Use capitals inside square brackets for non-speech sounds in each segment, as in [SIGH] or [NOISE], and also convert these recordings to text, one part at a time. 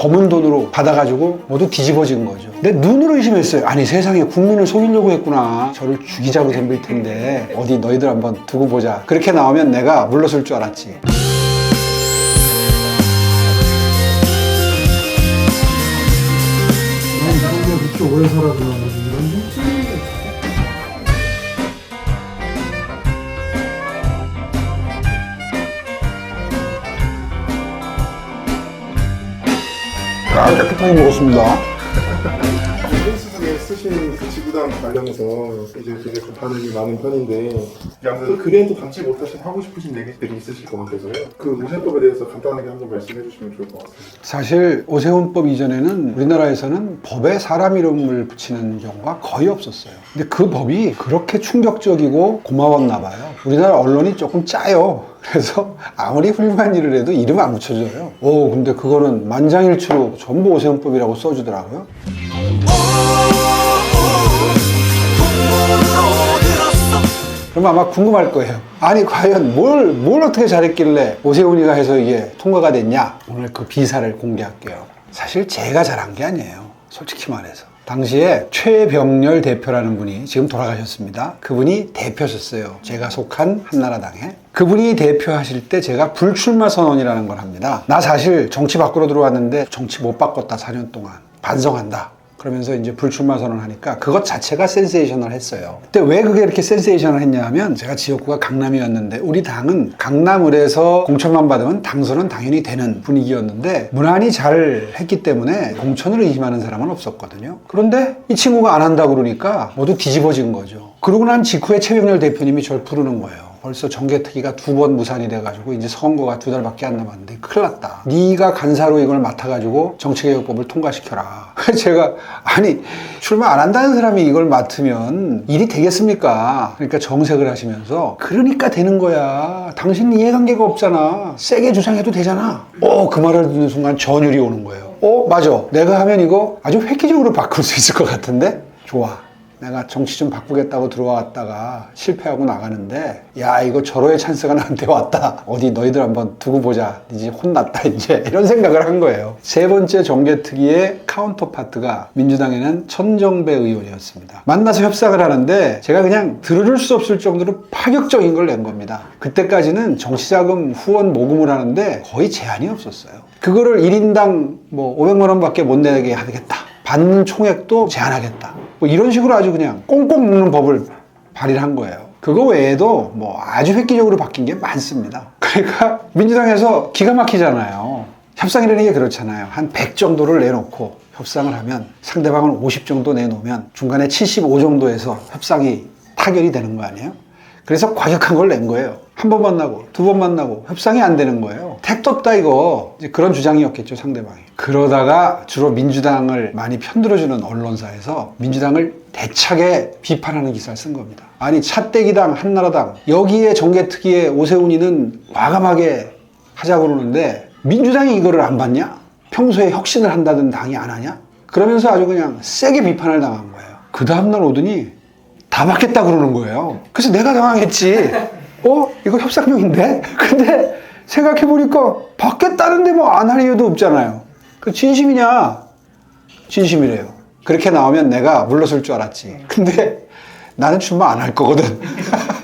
검은 돈으로 받아가지고 모두 뒤집어진 거죠. 내 눈으로 의심했어요. 아니 세상에 국민을 속이려고 했구나. 저를 죽이자고 덤빌 텐데 어디 너희들 한번 두고 보자. 그렇게 나오면 내가 물러설 줄 알았지. 오래 살아도 이 아, 깨끗하게 먹었습니다. 쓰신 그 지구단 관련해서 이제 되게 좀 반응이 많은 편인데 아무래도 그래도 담지 못하신 하고 싶으신 얘기들이 있으실 것 같아서요. 그 오세법에 대해서 간단하게 한 번 말씀해 주시면 좋을 것 같아요. 사실 오세훈법 이전에는 우리나라에서는 법에 사람 이름을 붙이는 경우가 거의 없었어요. 근데 그 법이 그렇게 충격적이고 고마웠나 봐요. 우리나라 언론이 조금 짜요. 그래서 아무리 훌륭한 일을 해도 이름 안 붙여줘요. 오, 근데 그거는 만장일치로 전부 오세훈법이라고 써주더라고요. 그럼 아마 궁금할 거예요. 아니, 과연 뭘, 뭘 어떻게 잘했길래 오세훈이가 해서 이게 통과가 됐냐? 오늘 그 비사를 공개할게요. 사실 제가 잘한 게 아니에요. 솔직히 말해서. 당시에 최병렬 대표라는 분이 지금 돌아가셨습니다. 그분이 대표셨어요. 제가 속한 한나라당에. 그분이 대표하실 때 제가 불출마 선언이라는 걸 합니다. 나 사실 정치 밖으로 들어왔는데 정치 못 바꿨다, 4년 동안. 반성한다. 그러면서 이제 불출마 선언을 하니까 그것 자체가 센세이셔널 했어요. 근데 왜 그게 이렇게 센세이셔널 했냐 하면 제가 지역구가 강남이었는데 우리 당은 강남을에서 공천만 받으면 당선은 당연히 되는 분위기였는데 무난히 잘 했기 때문에 공천을 의심하는 사람은 없었거든요. 그런데 이 친구가 안 한다고 그러니까 모두 뒤집어진 거죠. 그러고 난 직후에 최병렬 대표님이 저를 부르는 거예요. 벌써 정개특위가 두 번 무산이 돼가지고 이제 선거가 두 달밖에 안 남았는데 큰일 났다. 네가 간사로 이걸 맡아가지고 정치개혁법을 통과시켜라. [LAUGHS] 제가 아니 출마 안 한다는 사람이 이걸 맡으면 일이 되겠습니까? 그러니까 정색을 하시면서 그러니까 되는 거야. 당신은 이해관계가 없잖아. 세게 주장해도 되잖아. 어, 그 말을 듣는 순간 전율이 오는 거예요. 어, 맞아. 내가 하면 이거 아주 획기적으로 바꿀 수 있을 것 같은데? 좋아. 내가 정치 좀 바꾸겠다고 들어왔다가 실패하고 나가는데 야 이거 절호의 찬스가 [LAUGHS] 나한테 왔다. 어디 너희들 한번 두고 보자. 이제 혼났다 이제. 이런 생각을 한 거예요. 세 번째 정계특위의 카운터파트가 민주당에는 천정배 의원이었습니다. 만나서 협상을 하는데 제가 그냥 들을 수 없을 정도로 파격적인 걸 낸 겁니다. 그때까지는 정치자금 후원 모금을 하는데 거의 제한이 없었어요. 그거를 1인당 뭐 500만 원밖에 못 내게 하겠다. 받는 총액도 제한하겠다. 뭐 이런 식으로 아주 그냥 꽁꽁 묶는 법을 발의를 한 거예요. 그거 외에도 뭐 아주 획기적으로 바뀐 게 많습니다. 그러니까 민주당에서 기가 막히잖아요. 협상이라는 게 그렇잖아요. 한 100 정도를 내놓고 협상을 하면 상대방은 50 정도 내놓으면 중간에 75 정도에서 협상이 타결이 되는 거 아니에요? 그래서 과격한 걸 낸 거예요. 한 번 만나고 두 번 만나고 협상이 안 되는 거예요. 택도 없다 이거 이제 그런 주장이었겠죠 상대방이. 그러다가 주로 민주당을 많이 편들어주는 언론사에서 민주당을 대차게 비판하는 기사를 쓴 겁니다. 아니 차떼기당 한나라당 여기에 정계특위에 오세훈이는 과감하게 하자고 그러는데 민주당이 이거를 안 받냐? 평소에 혁신을 한다던 당이 안 하냐? 그러면서 아주 그냥 세게 비판을 당한 거예요. 그 다음날 오더니 다 받겠다 그러는 거예요. 그래서 내가 당황했지. 어? 이거 협상용인데? [LAUGHS] 근데 생각해보니까 받겠다는데 뭐 안 할 이유도 없잖아요. 그 진심이냐? 진심이래요. 그렇게 나오면 내가 물러설 줄 알았지. 근데 나는 출마 안 할 거거든.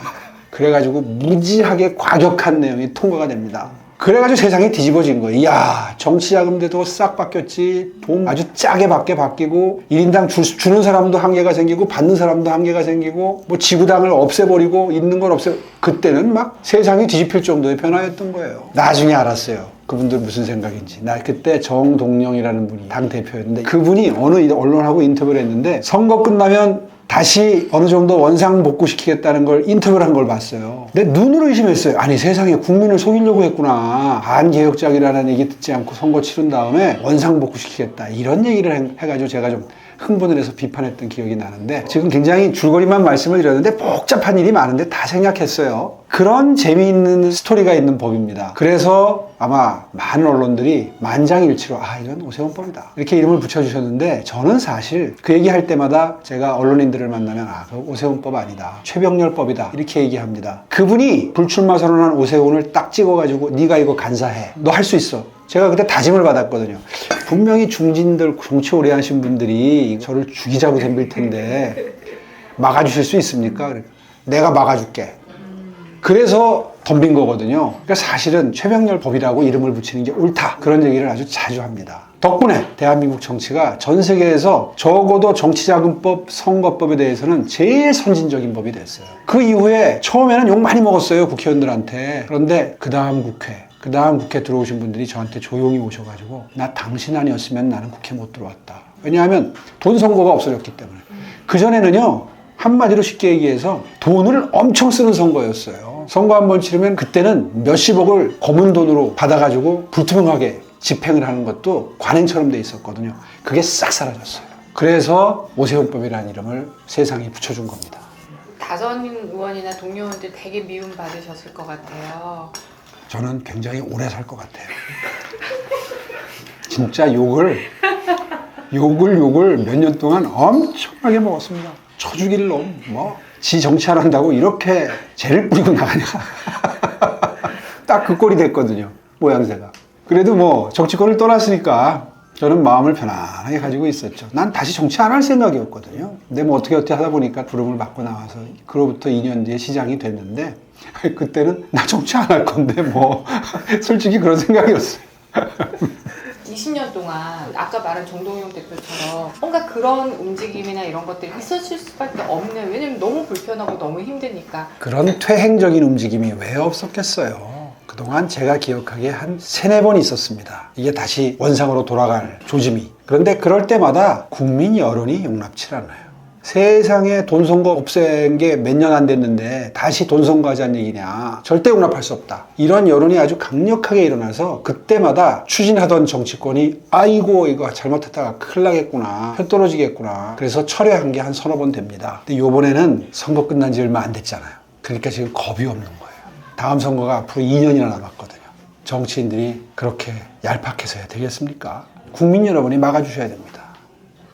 [LAUGHS] 그래가지고 무지하게 과격한 내용이 통과가 됩니다. 그래가지고 세상이 뒤집어진 거예요. 이야, 정치자금제도 싹 바뀌었지. 돈 아주 짜게 받게 바뀌고, 1인당 주, 주는 사람도 한계가 생기고, 받는 사람도 한계가 생기고, 뭐 지구당을 없애버리고, 있는 걸 없애, 그때는 막 세상이 뒤집힐 정도의 변화였던 거예요. 나중에 알았어요. 그분들 무슨 생각인지. 나 그때 정동영이라는 분이 당 대표였는데, 그분이 어느 언론하고 인터뷰를 했는데, 선거 끝나면 다시 어느 정도 원상 복구시키겠다는 걸 인터뷰를 한 걸 봤어요. 내 눈으로 의심했어요. 아니 세상에 국민을 속이려고 했구나. 반개혁적이라는 얘기 듣지 않고 선거 치른 다음에 원상 복구시키겠다. 이런 얘기를 해- 해가지고 제가 좀 흥분을 해서 비판했던 기억이 나는데 지금 굉장히 줄거리만 말씀을 드렸는데 복잡한 일이 많은데 다 생략했어요. 그런 재미있는 스토리가 있는 법입니다. 그래서 아마 많은 언론들이 만장일치로 아 이건 오세훈법이다. 이렇게 이름을 붙여주셨는데 저는 사실 그 얘기할 때마다 제가 언론인들을 만나면 아 그 오세훈법 아니다. 최병렬법이다. 이렇게 얘기합니다. 그분이 불출마 선언한 오세훈을 딱 찍어가지고 네가 이거 간사해. 너 할 수 있어. 제가 그때 다짐을 받았거든요. 분명히 중진들 정치 오래 하신 분들이 저를 죽이자고 덤빌 텐데 막아주실 수 있습니까? 내가 막아줄게 그래서 덤빈 거거든요. 그러니까 사실은 최병렬 법이라고 이름을 붙이는 게 옳다. 그런 얘기를 아주 자주 합니다. 덕분에 대한민국 정치가 전 세계에서 적어도 정치자금법, 선거법에 대해서는 제일 선진적인 법이 됐어요. 그 이후에 처음에는 욕 많이 먹었어요, 국회의원들한테. 그런데 그 다음 국회, 그 다음 국회 들어오신 분들이 저한테 조용히 오셔가지고 나 당신 아니었으면 나는 국회 못 들어왔다. 왜냐하면 돈 선거가 없어졌기 때문에. 그전에는요, 한마디로 쉽게 얘기해서 돈을 엄청 쓰는 선거였어요. 선거 한 번 치르면 그때는 몇십억을 검은 돈으로 받아가지고 불투명하게 집행을 하는 것도 관행처럼 돼 있었거든요. 그게 싹 사라졌어요. 그래서 오세훈법이라는 이름을 세상에 붙여준 겁니다. 다선 의원이나 동료 의원들 되게 미움 받으셨을 것 같아요. 저는 굉장히 오래 살 것 같아요. 진짜 욕을, 욕을, 욕을 몇 년 동안 엄청나게 먹었습니다. 쳐죽일 놈, 뭐, 지 정치 안 한다고 이렇게 죄를 뿌리고 나가냐. [LAUGHS] 딱 그 꼴이 됐거든요. 모양새가. 그래도 뭐, 정치권을 떠났으니까 저는 마음을 편안하게 가지고 있었죠. 난 다시 정치 안 할 생각이었거든요. 근데 뭐 어떻게 어떻게 하다 보니까 부름을 받고 나와서 그로부터 2년 뒤에 시장이 됐는데 [LAUGHS] 그때는 나 정치 안 할 건데 뭐 [LAUGHS] 솔직히 그런 생각이었어요. 20년 동안 아까 말한 정동영 대표처럼 뭔가 그런 움직임이나 이런 것들이 있었을 수밖에 없는 왜냐면 너무 불편하고 너무 힘드니까 그런 퇴행적인 움직임이 왜 없었겠어요. 그동안 제가 기억하기에 한 세네 번 있었습니다. 이게 다시 원상으로 돌아갈 조짐이. 그런데 그럴 때마다 국민 여론이 용납치 않아요. 세상에 돈 선거 없앤 게 몇 년 안 됐는데 다시 돈 선거하자는 얘기냐. 절대 용납할 수 없다. 이런 여론이 아주 강력하게 일어나서 그때마다 추진하던 정치권이 아이고 이거 잘못했다가 큰일 나겠구나. 표 떨어지겠구나. 그래서 철회한 게 한 서너 번 됩니다. 근데 요번에는 선거 끝난 지 얼마 안 됐잖아요. 그러니까 지금 겁이 없는 거예요. 다음 선거가 앞으로 2년이나 남았거든요. 정치인들이 그렇게 얄팍해서 해야 되겠습니까? 국민 여러분이 막아주셔야 됩니다.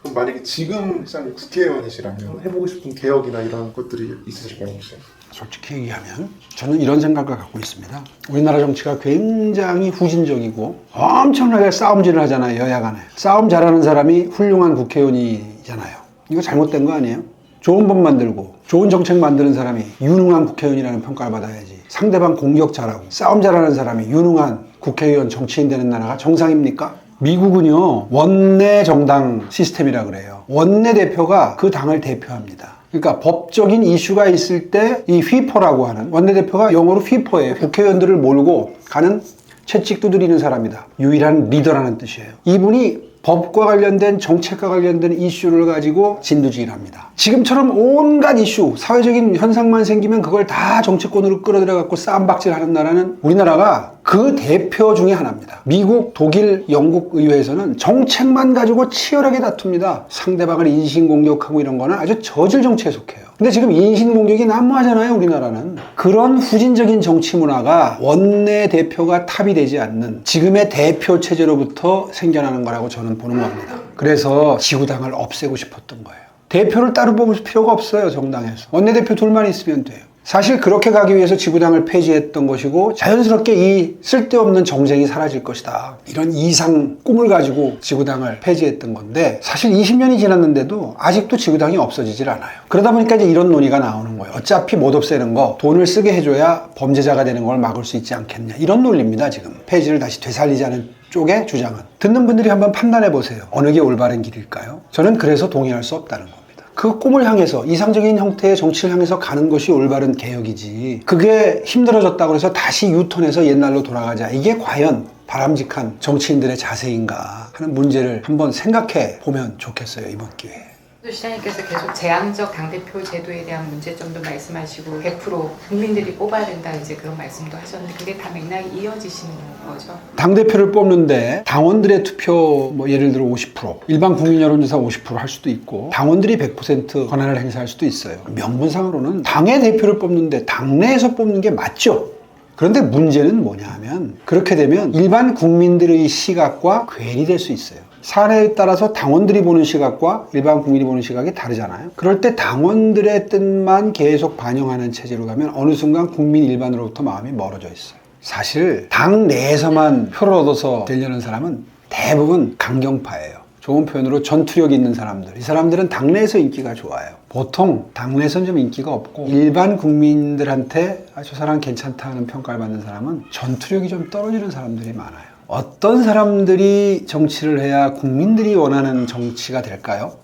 그럼 만약에 지금 시장님 국회의원이시라면 해보고 싶은 개혁이나 이런 것들이 있으실까요 혹시? 솔직히 얘기하면 저는 이런 생각을 갖고 있습니다. 우리나라 정치가 굉장히 후진적이고 엄청나게 싸움질을 하잖아요, 여야 간에. 싸움 잘하는 사람이 훌륭한 국회의원이잖아요. 이거 잘못된 거 아니에요? 좋은 법 만들고 좋은 정책 만드는 사람이 유능한 국회의원이라는 평가를 받아야지. 상대방 공격 잘하고 싸움 잘하는 사람이 유능한 국회의원 정치인 되는 나라가 정상입니까? 미국은요 원내 정당 시스템이라 그래요. 원내 대표가 그 당을 대표합니다. 그러니까 법적인 이슈가 있을 때 이 휘퍼라고 하는 원내대표가 영어로 휘퍼예요. 국회의원들을 몰고 가는 채찍 두드리는 사람이다. 유일한 리더라는 뜻이에요. 이분이 법과 관련된 정책과 관련된 이슈를 가지고 진두지휘를 합니다. 지금처럼 온갖 이슈, 사회적인 현상만 생기면 그걸 다 정치권으로 끌어들여 갖고 쌈박질 하는 나라는 우리나라가 그 대표 중에 하나입니다. 미국, 독일, 영국 의회에서는 정책만 가지고 치열하게 다툽니다. 상대방을 인신공격하고 이런 거는 아주 저질 정치에 속해요. 근데 지금 인신공격이 난무하잖아요, 우리나라는. 그런 후진적인 정치 문화가 원내 대표가 탑이 되지 않는 지금의 대표 체제로부터 생겨나는 거라고 저는 보는 겁니다. 그래서 지구당을 없애고 싶었던 거예요. 대표를 따로 뽑을 필요가 없어요, 정당에서. 원내대표 둘만 있으면 돼요. 사실 그렇게 가기 위해서 지구당을 폐지했던 것이고 자연스럽게 이 쓸데없는 정쟁이 사라질 것이다. 이런 이상 꿈을 가지고 지구당을 폐지했던 건데 사실 20년이 지났는데도 아직도 지구당이 없어지질 않아요. 그러다 보니까 이제 이런 논의가 나오는 거예요. 어차피 못 없애는 거 돈을 쓰게 해줘야 범죄자가 되는 걸 막을 수 있지 않겠냐. 이런 논리입니다, 지금. 폐지를 다시 되살리자는 쪽의 주장은. 듣는 분들이 한번 판단해 보세요. 어느 게 올바른 길일까요? 저는 그래서 동의할 수 없다는 겁니다. 그 꿈을 향해서 이상적인 형태의 정치를 향해서 가는 것이 올바른 개혁이지. 그게 힘들어졌다고 해서 다시 유턴해서 옛날로 돌아가자. 이게 과연 바람직한 정치인들의 자세인가 하는 문제를 한번 생각해 보면 좋겠어요, 이번 기회에. 시장님께서 계속 제왕적 당대표 제도에 대한 문제점도 말씀하시고 100% 국민들이 뽑아야 된다 이제 그런 말씀도 하셨는데 그게 다 맥락이 이어지시는 거죠. 당대표를 뽑는데 당원들의 투표 뭐 예를 들어 50% 일반 국민 여론조사 50%할 수도 있고 당원들이 100% 권한을 행사할 수도 있어요. 명분상으로는 당의 대표를 뽑는데 당내에서 뽑는 게 맞죠. 그런데 문제는 뭐냐 하면 그렇게 되면 일반 국민들의 시각과 괴리될 수 있어요. 사례에 따라서 당원들이 보는 시각과 일반 국민이 보는 시각이 다르잖아요. 그럴 때 당원들의 뜻만 계속 반영하는 체제로 가면 어느 순간 국민 일반으로부터 마음이 멀어져 있어요. 사실 당 내에서만 표를 얻어서 되려는 사람은 대부분 강경파예요. 좋은 표현으로 전투력 있는 사람들. 이 사람들은 당내에서 인기가 좋아요. 보통 당내에서는 좀 인기가 없고 일반 국민들한테 아, 저 사람 괜찮다 하는 평가를 받는 사람은 전투력이 좀 떨어지는 사람들이 많아요. 어떤 사람들이 정치를 해야 국민들이 원하는 정치가 될까요?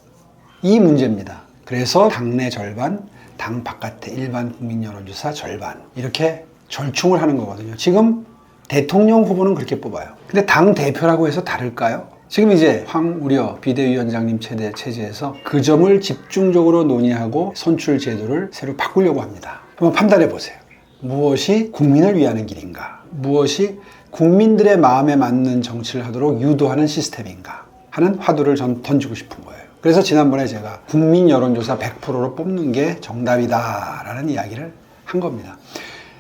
이 문제입니다. 그래서 당내 절반, 당 바깥의 일반 국민 여론조사 절반 이렇게 절충을 하는 거거든요. 지금 대통령 후보는 그렇게 뽑아요. 근데 당 대표라고 해서 다를까요? 지금 이제 황우려 비대위원장님 체제, 체제에서 그 점을 집중적으로 논의하고 선출 제도를 새로 바꾸려고 합니다. 한번 판단해 보세요. 무엇이 국민을 위하는 길인가? 무엇이 국민들의 마음에 맞는 정치를 하도록 유도하는 시스템인가? 하는 화두를 전 던지고 싶은 거예요. 그래서 지난번에 제가 국민 여론조사 100%로 뽑는 게 정답이다라는 이야기를 한 겁니다.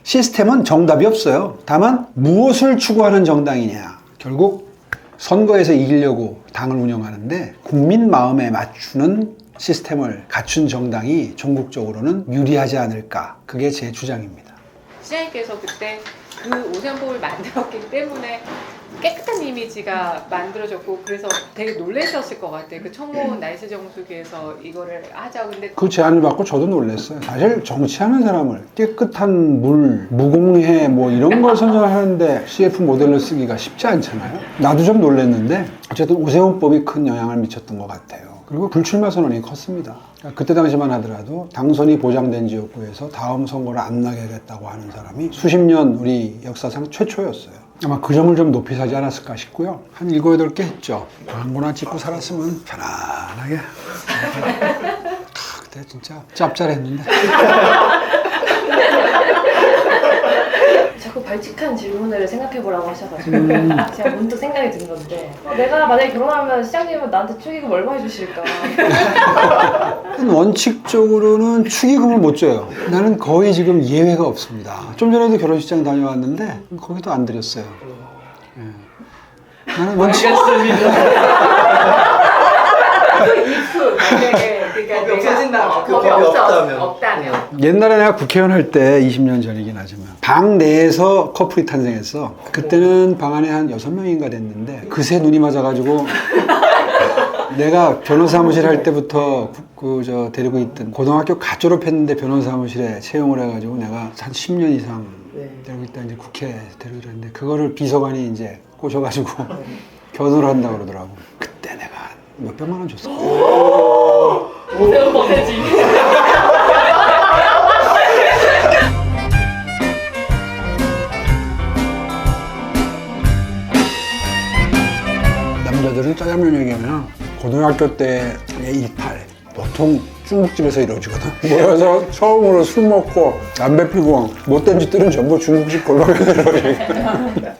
시스템은 정답이 없어요. 다만 무엇을 추구하는 정당이냐. 결국 선거에서 이기려고 당을 운영하는데 국민 마음에 맞추는 시스템을 갖춘 정당이 전국적으로는 유리하지 않을까. 그게 제 주장입니다. 시장님께서 그때 그 오세훈법을 만들었기 때문에 깨끗한 이미지가 만들어졌고 그래서 되게 놀라셨을 것 같아요. 그 청문 날씨 정수기에서 이거를 하자고 근데 그 제안을 받고 저도 놀랐어요. 사실 정치하는 사람을 깨끗한 물, 무공해 뭐 이런 걸 [LAUGHS] 선전하는데 CF 모델로 쓰기가 쉽지 않잖아요. 나도 좀 놀랐는데 어쨌든 오세훈법이 큰 영향을 미쳤던 것 같아요. 그리고 불출마 선언이 컸습니다. 그러니까 그때 당시만 하더라도 당선이 보장된 지역구에서 다음 선거를 안 나가겠다고 하는 사람이 수십 년 우리 역사상 최초였어요. 아마 그 점을 좀 높이 사지 않았을까 싶고요. 한 일곱 여덟 개 했죠. 광고나 찍고 살았으면 편안하게. [LAUGHS] 아, 그때 진짜 짭짤했는데. 자꾸 발칙한 질문을 생각해보라고 하셔가지고 음. [LAUGHS] 제가 문득 생각이 든 건데 어, 내가 만약에 결혼하면 시장님은 나한테 축의금 얼마 해주실까 [LAUGHS] 원칙적으로는 축의금을 못 줘요. 나는 거의 지금 예외가 없습니다. 좀 전에도 결혼식장 다녀왔는데 거기도 안 드렸어요. 예. 나는 원칙 [LAUGHS] 이프 만약에 그러니까 법이 없어진다면. 어, 그 법이 법이 없어, 없다면. 없다면 옛날에 내가 국회의원 할 때 20년 전이긴 하지만 방 내에서 커플이 탄생했어. 그때는 방 안에 한 6명인가 됐는데 그새 눈이 맞아가지고 [LAUGHS] 내가 변호사 사무실 할 때부터 그 저 데리고 있던 고등학교 갓 졸업했는데 변호사 사무실에 채용을 해가지고 내가 한 10년 이상 네. 데리고 있다 이제 국회 데리고 있는데 그거를 비서관이 이제 꼬셔가지고 결혼을 한다고 그러더라고. 그때 내가 한 몇백만 원 줬어. [GASPS] [LAUGHS] 남자들은 짜장면 얘기하면 고등학교 때의 일탈 보통 중국집에서 이루어지거든. [LAUGHS] 모여서 처음으로 술 먹고 담배 피고 못된 짓들은 전부 중국집 골방에서 이루어지거든